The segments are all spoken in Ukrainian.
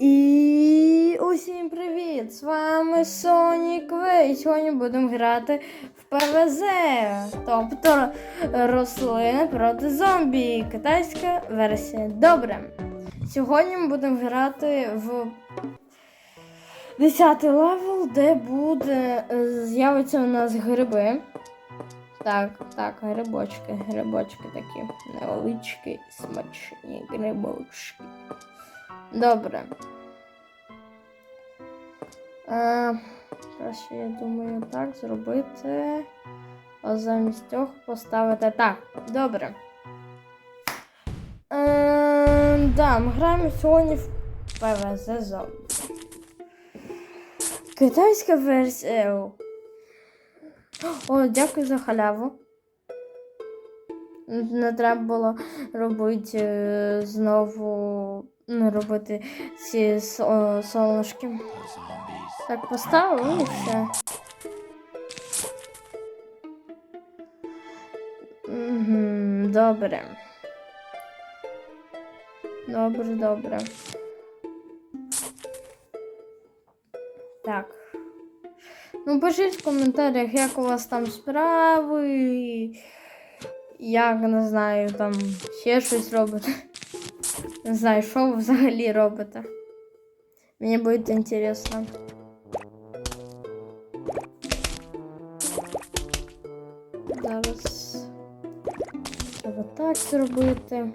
І усім привіт! З вами Сонік Ви. І сьогодні будемо грати в ПВЗ, тобто рослини проти зомбі. Китайська версія. Добре. Сьогодні ми будемо грати в 10 левел, де буде е, з'явиться у нас гриби. Так, так, грибочки, грибочки такі невеличкі, смачні грибочки. Добре. Е, краще, я думаю, так зробити. А замість цього поставити так. Добре. Е, да, ми граємо сьогодні в ПВЗ зомбі. Китайська версія. О, дякую за халяву. Не треба було робити е, знову робити ці со- солнышки. Так, поставив і все. Угу, добре. Добре, добре. Так. Ну, пишіть в коментарях, як у вас там справи. Як, не знаю, там ще щось робите. Не знаю, що ви взагалі робите. Мені буде інтересно. Зараз треба так зробити.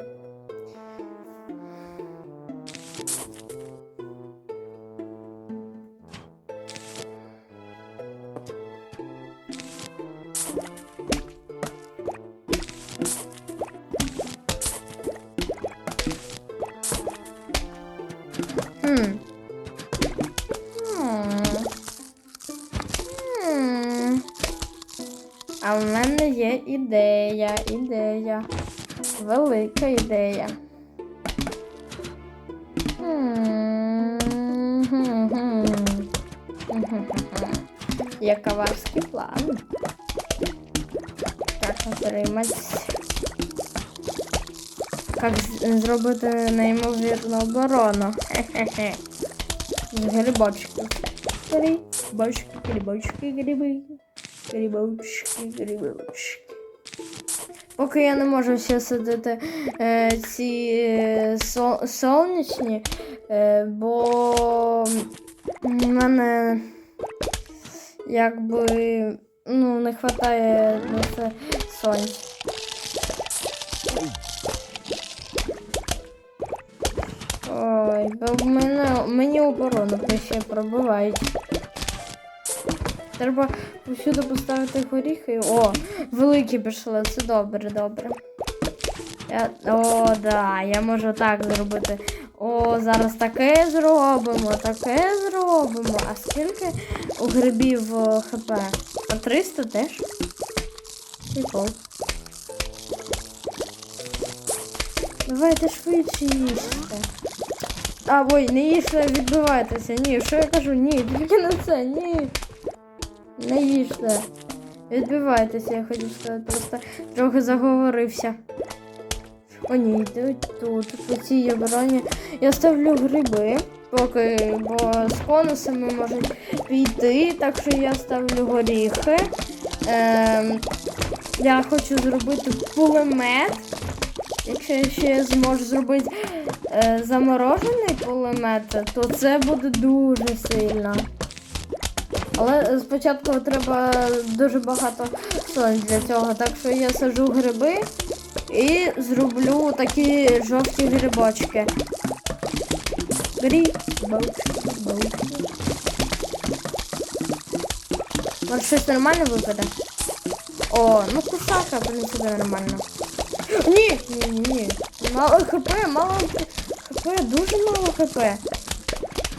Мене ідея, ідея. Велика ідея. Є коварський план. Як отримати. Як зробити неймовірну оборону. З. Грибочки, грибочки, гриби. Грибочки, грибочки. Поки я не можу ще садити е, ці е, со, сонячні, е, бо в мене якби ну, не вистачає на це сонця. Ой, бо мене мені оборону ще пробивають. Треба всюди поставити горіхи. О, великі пішли, це добре, добре. Я... О, да, я можу так зробити. О, зараз таке зробимо, таке зробимо. А скільки у грибів хп? А 300 теж? Прикол. Давайте швидше їжте. А, ой, не їжте, відбивайтеся. Ні, що я кажу? Ні, тільки на це, ні. Не. Відбивайтеся, я хотів сказати, просто трохи заговорився. О, ні, йдуть тут, по цій обороні. Я ставлю гриби, поки, бо з конусами можуть піти, так що я ставлю горіхи. Ем, я хочу зробити пулемет. Якщо я ще зможу зробити е, заморожений пулемет, то це буде дуже сильно. Але спочатку треба дуже багато сонць для цього. Так що я сажу гриби і зроблю такі жовті грибочки. Грибочки, грибочки. Може щось нормально випаде? О, ну кусака, в принципі, нормально. Ні, ні, ні. Мало хп, мало хп, дуже мало хп.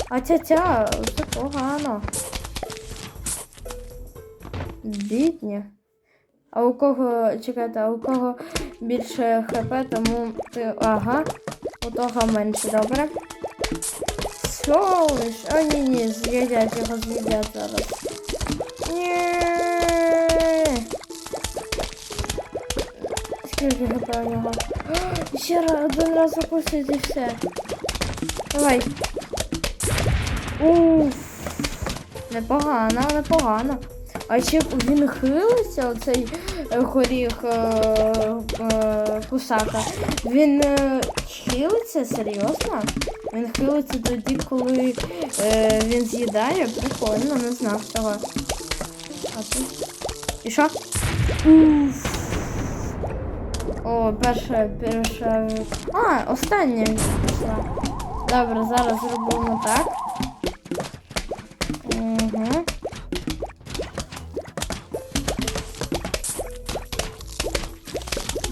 А ця-ця, це погано. Бідні. А у кого, чекайте, а у кого більше хп, тому ти. Ага. У того менше, добре. Солиш. О, ні, ні, з'їдять його з'їдять зараз. Ні. Скільки хп у нього? Ще раз, один раз укусить і все. Давай. Уф. Непогано, непогано. А ще він хилиться, оцей е, горіх е, е, кусака. Він е, хилиться серйозно? Він хилиться тоді, коли е, він з'їдає. Прикольно, не знав цього. А тут? І що? Уф. О, перша, перша. А, остання пішла. Добре, зараз зробимо так.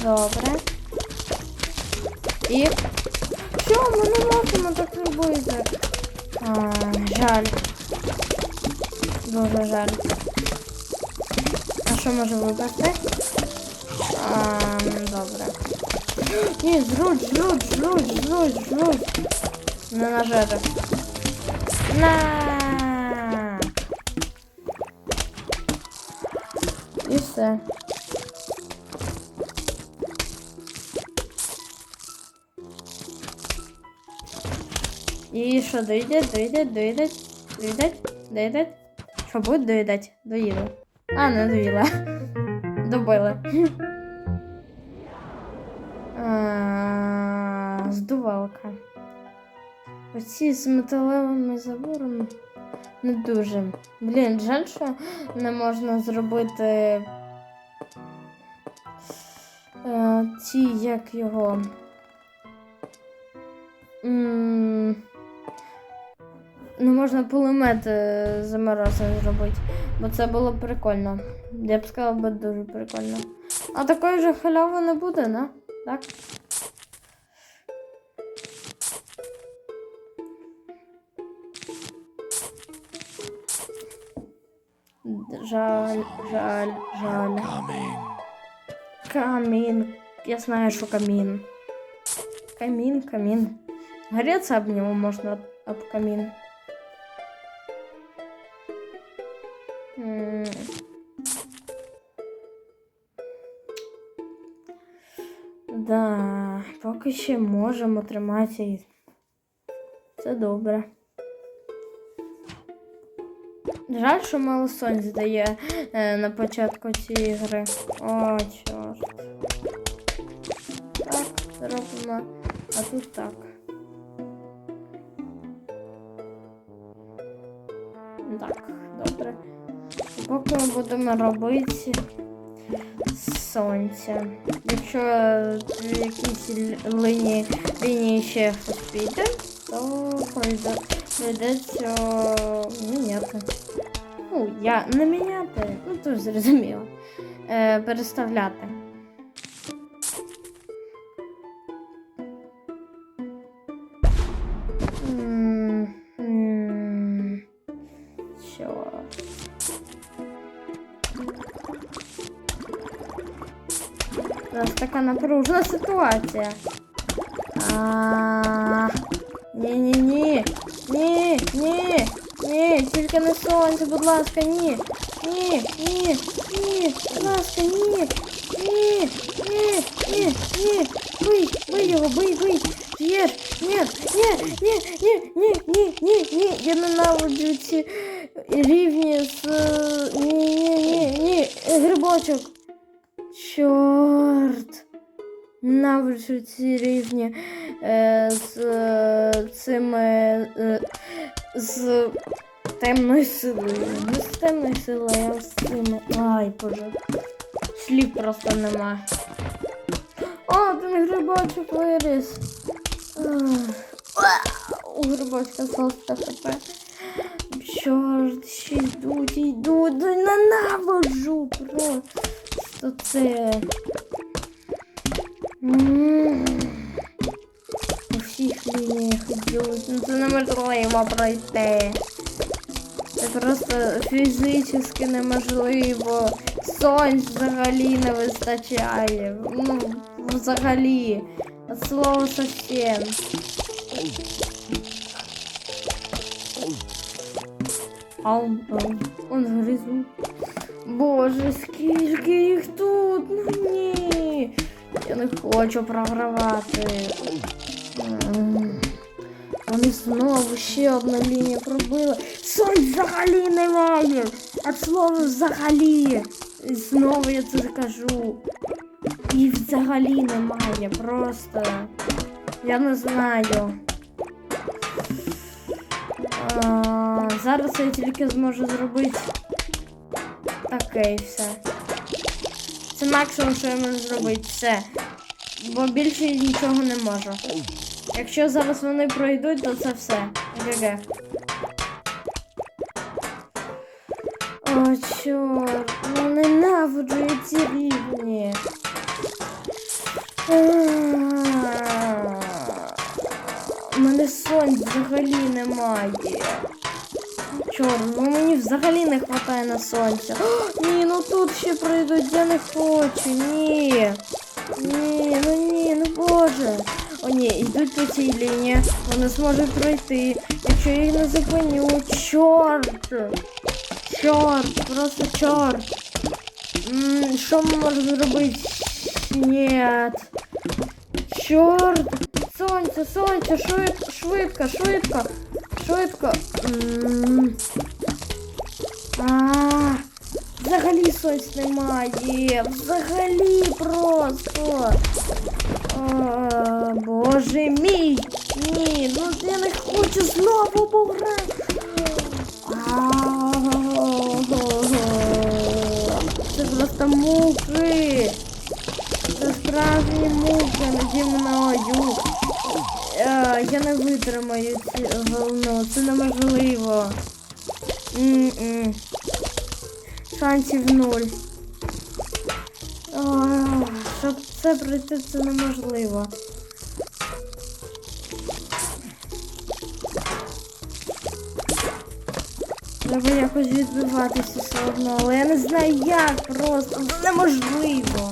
Dobra. I... Czemu? No może, no tak próbuję ze... Żal. Boże, żal. A co może wygrać, tak? Um, dobra. Nie, zrzuć, zrzuć, zrzuć, zrzuć, zrzuć. No na rzecz. Na. Jeszcze. Що доїдять, доїдять, доїдять, доїдять, доїдять. Що буде доїдать? Доїли. А, не доїла. Добили. Здувалка. Оці з металевими заборами не дуже. Блін, жаль, що не можна зробити е, ті, як його. М, Не можна пулемет е, заморозений зробити, бо це було б прикольно. Я б сказала би дуже прикольно. А такої же халяви не буде, не? Так? Жаль, жаль, жаль. Камин. Я знаю, что камин. Камин, камин. Греться об него можно об, об камин. Да, поки ще можемо триматися. Це добре. Жаль, що мало сонць дає е, на початку цієї гри. О, чорт. Так, зробимо. А тут так. Так, добре. Поки ми будемо робити сонця. Якщо якісь якійсь лінії, лінії ще хтось піде, то прийде- прийдеться міняти. Ну, я не міняти, ну то зрозуміло. Е, переставляти. Така напружена ситуація. А, ні-ні-ні. Ні, ні, ні, тільки не сонце, будь ласка, ні. Ні, ні, ні, будь ласка, ні. Ні, ні, ні, ні. Бий, бий його, бий, бий. П'єш, ні, ні, ні, ні, ні, ні, ні, ні. Я ненавиджу ці рівні з... Ні, ні, ні, ні, грибочок. Чорт. Ненавиджу ці рівні е, з е, цими. Е, з темною силою. Не з темною силою, а з цими. Ай, боже. Слів просто нема. О, ten грибочок виріс. У грибочка солста хп. Чорт, ще йдуть, йдуть. Ненавиджу просто це. М. У всіх лініях йдуть. Ну це неможливо пройти. Це просто фізично неможливо. Сонць взагалі не вистачає. Ну, взагалі. От слова совсем. Ау, ау. Он гризу. Боже, скільки їх тут? Ну ні. Я не хочу програвати. М. Вони знову ще одну лінію пробили. Сонь взагалі немає. А слово взагалі. І Знову я це кажу. І взагалі немає. Просто. Я не знаю. А, зараз я тільки зможу зробити таке і все. Це максимум, що я можу зробити. Все. Бо більше нічого не можу. Якщо зараз вони пройдуть, то це все. ГГ. О, чорт, ну ненавиджу я ці рівні. У мене сонь взагалі немає. Чорт, ну мені взагалі не вистачає на сонця. О, ні, ну тут ще пройдуть, я не хочу, ні. Ні, ну ні, ну боже. О, ні, йдуть по цій лінії. Вони зможуть пройти. Якщо я їх не зупиню. Чорт! Чорт, просто чорт. Що ми можемо зробити? Нет. Чорт! Сонце, сонце, швидко, швидко, швидко, швидко. М. А, взагалі сонць немає. Взагалі просто. А, боже мій. Ні, ну я не хочу знову пограти. Це просто муки. Це справжні муки наді мною. Е, Я не витримаю цю волну. Це неможливо. М-м. Шансів нуль. Ах, Щоб це пройти, це неможливо. Треба якось відбиватися все одно, але я не знаю як просто. Це неможливо.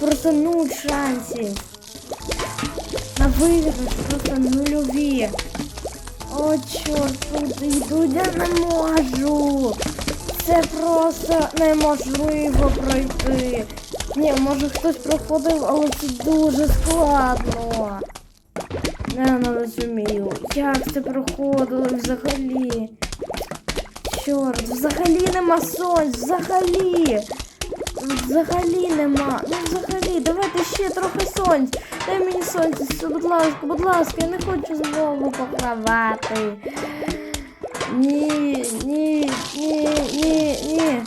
Просто нуль шансів. Виграш просто нульові. О, чорт, тут йду, я не можу. Це просто неможливо пройти. Ні, може хтось проходив, але це дуже складно. Я не розумію, як це проходило взагалі. Чорт, взагалі нема сонць, взагалі. Взагалі нема. Ну взагалі, давайте ще трохи сонць. Дай мені сонце, будь ласка, будь ласка, я не хочу знову програвати. Ні, ні, ні, ні, ні.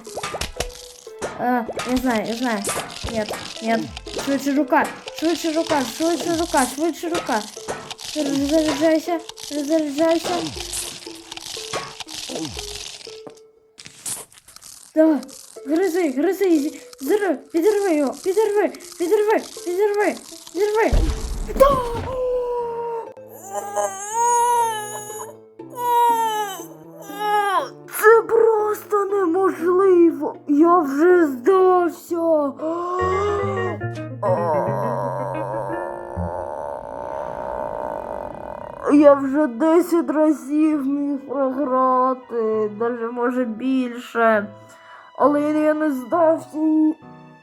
А, я знаю, я знаю. Нет, нет. Швидше рука, швидше рука, швидше рука, швидше рука. Заряджайся, заряджайся. Давай, гризи, гризи, зірви, підірви його, підірви, підірви, підірви, підірви. Це просто неможливо. Я вже здався. Я вже 10 разів міг програти, навіть може більше. Але я не здався і.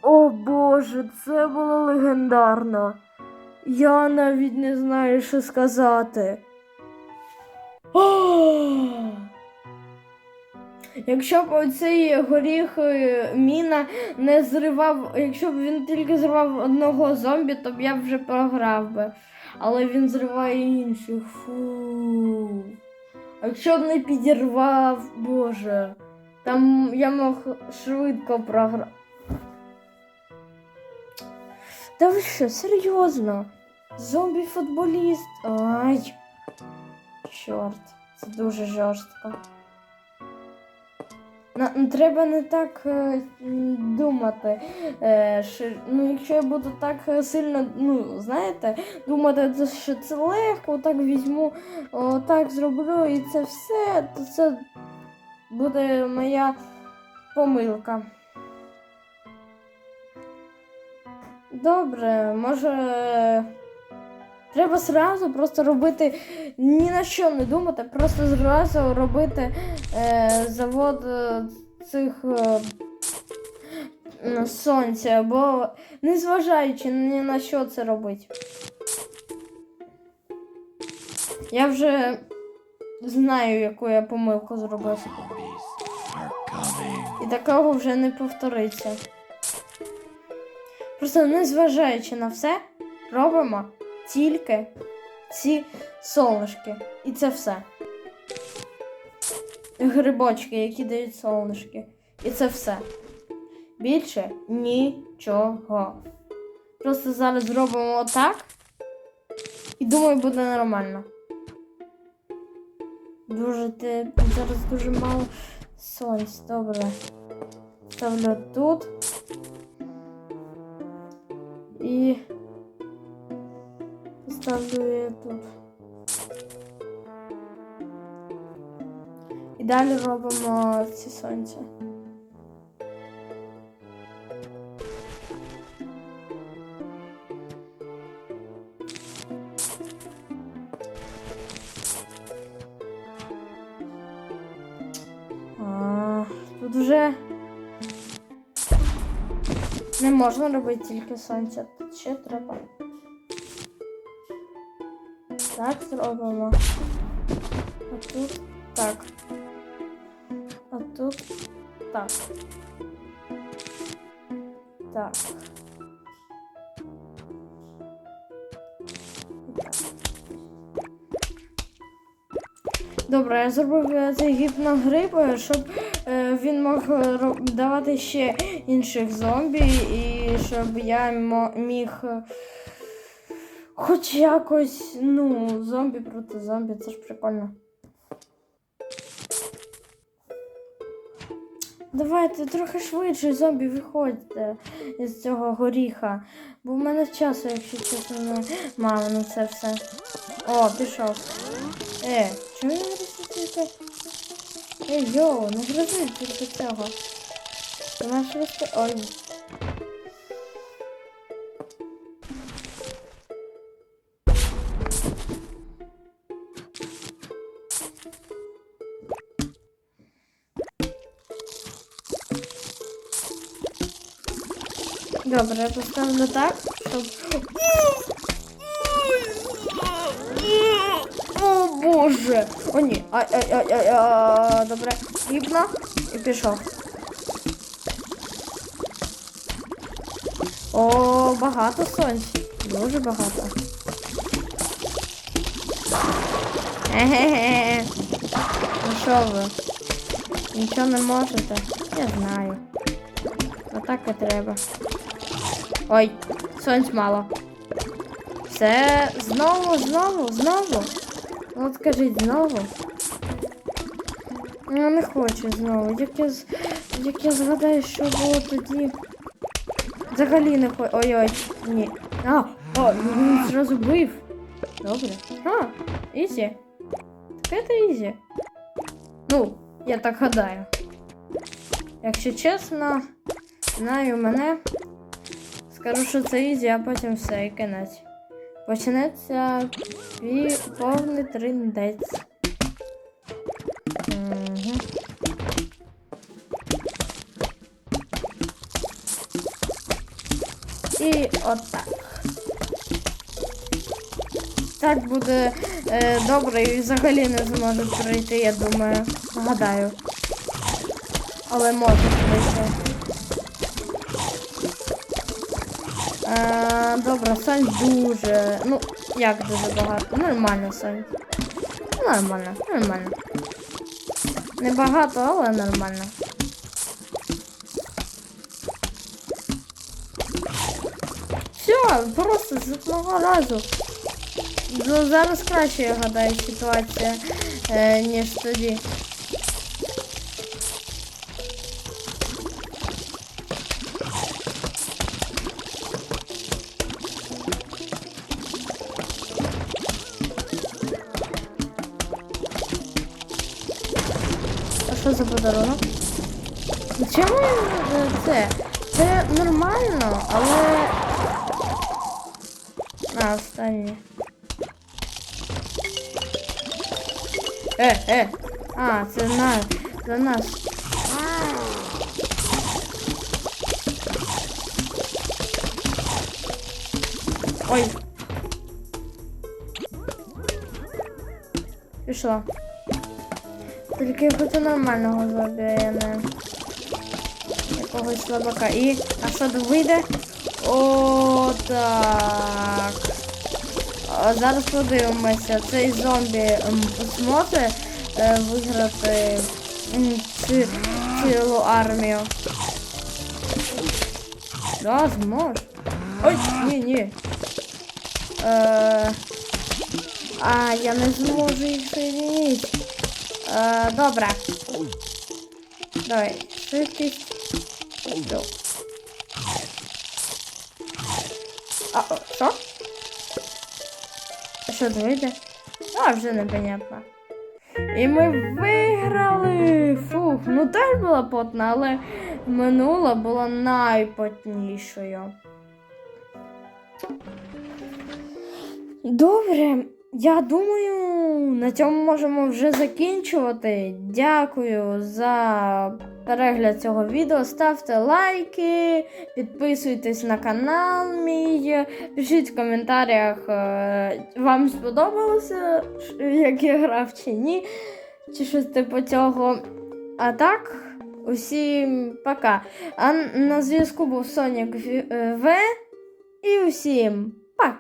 О Боже, це було легендарно. Я навіть не знаю, що сказати. Якщо б оцей горіх е, міна не зривав, якщо б він тільки зривав одного зомбі, то б я вже програв би. Але він зриває інших. Фу. А якщо б не підірвав, боже, там я мог швидко програти. Та ви що, серйозно? Зомбі-футболіст. Ай. Чорт, це дуже жорстко. На, ну, треба не так е, думати. Е, що, ну, якщо я буду так е, сильно, ну, знаєте, думати, що це легко, так візьму, о, так зроблю і це все, то це буде моя помилка. Добре, може. Треба зразу просто робити ні на що не думати, просто зразу робити е, завод е, цих е, сонця, бо незважаючи ні на що це робити. Я вже знаю, яку я помилку зробив. І такого вже не повториться. Просто незважаючи на все, робимо тільки ці солнышки. І це все. Грибочки, які дають солнышки. І це все. Більше нічого. Просто зараз зробимо отак. І думаю, буде нормально. Дуже ти зараз дуже мало сонць. Добре. Ставлю тут. І ставлю тут. І далі робимо ці сонця. Вже не можна робити тільки сонця. Тут ще треба. Так зробимо. А тут так. А тут так. Так. Добре, я зробив е, цей гіпногриб, е, щоб він мог е, давати ще інших зомбі, і щоб я міг е, хоч якось, ну, зомбі проти зомбі, це ж прикольно. Давайте трохи швидше зомбі виходьте із цього горіха. Бо в мене часу, якщо чесно, мало на це все. О, пішов. Е, чому гризти тільки? Ей, йоу, не гризи тільки цього. Маєш рости. Ой. Добре, я поставлю так, щоб. О боже! О ні. Ай, ай, добре. Гібно і пішов. О, багато сонць. Дуже багато. Ге-ге-ге. Ну що ви? Нічого не можете? Я знаю. Отак і треба. Ой, сонць мало. Все, знову, знову, знову. Ну, От скажіть знову. Я не хочу знову. Як я, як я згадаю, що було тоді. Взагалі не хочу. Ой-ой, ні. А, о, він зразу бив. Добре. А, ізі. Таке це ізі. Ну, я так гадаю. Якщо чесно, знаю мене. Скажу, що це ізі, а потім все, і кінець. Почнеться пі... повний триндець. Угу. І отак. Так буде е, добре і взагалі не зможе пройти, я думаю. Гадаю. Але може пройти. Е, добре, сонь дуже. Ну, як дуже багато. Нормально сонь. Нормально, нормально. Не багато, але нормально. Все, просто з одного разу. Ну, Зараз краще, я гадаю, ситуація, е, ніж тоді. Що за подарунок? Чому е, це? Це нормально, але. А, останнє. Е, е. А, це на, за нас. Ой. вийшло. Тільки я нормального не якогось слабака. І. А що тут вийде? О, так. А, Зараз подивимося. Цей зомбі зможе е, виграти ці, цілу армію. Да, зможе. Ой, ні, ні. Е, а, я не зможу їх соединити. Е, добре. Давай, швидкість. А, о, що? А що вийде? А, вже непонятно. І ми виграли! Фух, ну теж була потна, але минула була найпотнішою. Добре, я думаю, на цьому можемо вже закінчувати. Дякую за перегляд цього відео. Ставте лайки, підписуйтесь на канал мій, пишіть в коментарях, е, вам сподобалося, як я грав чи ні, чи щось типу цього. А так, усім пока. А на зв'язку був Сонік В. І усім пока.